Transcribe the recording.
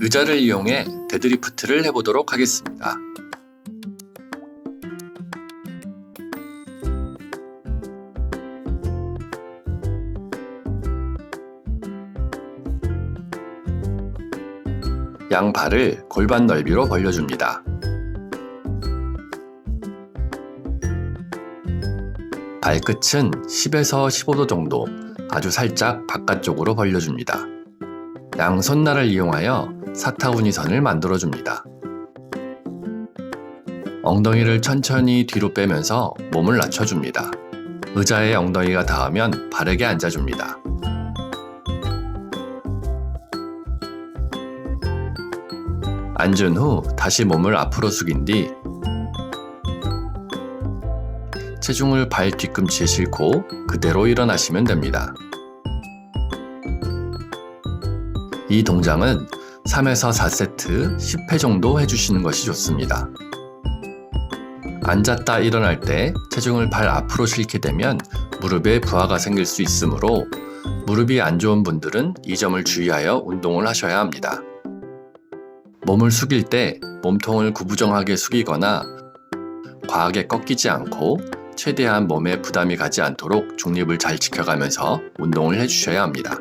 의자를 이용해 데드리프트를 해보도록 하겠습니다. 양 발을 골반 넓이로 벌려줍니다. 발끝은 10에서 15도 정도 아주 살짝 바깥쪽으로 벌려줍니다. 양 손날을 이용하여 사타구니 선을 만들어줍니다. 엉덩이를 천천히 뒤로 빼면서 몸을 낮춰줍니다. 의자에 엉덩이가 닿으면 바르게 앉아줍니다. 앉은 후 다시 몸을 앞으로 숙인 뒤 체중을 발 뒤꿈치에 싣고 그대로 일어나시면 됩니다. 이 동작은 3에서 4세트 10회 정도 해주시는 것이 좋습니다. 앉았다 일어날 때 체중을 발 앞으로 싣게 되면 무릎에 부하가 생길 수 있으므로 무릎이 안 좋은 분들은 이 점을 주의하여 운동을 하셔야 합니다. 몸을 숙일 때 몸통을 구부정하게 숙이거나 과하게 꺾이지 않고 최대한 몸에 부담이 가지 않도록 중립을 잘 지켜가면서 운동을 해주셔야 합니다.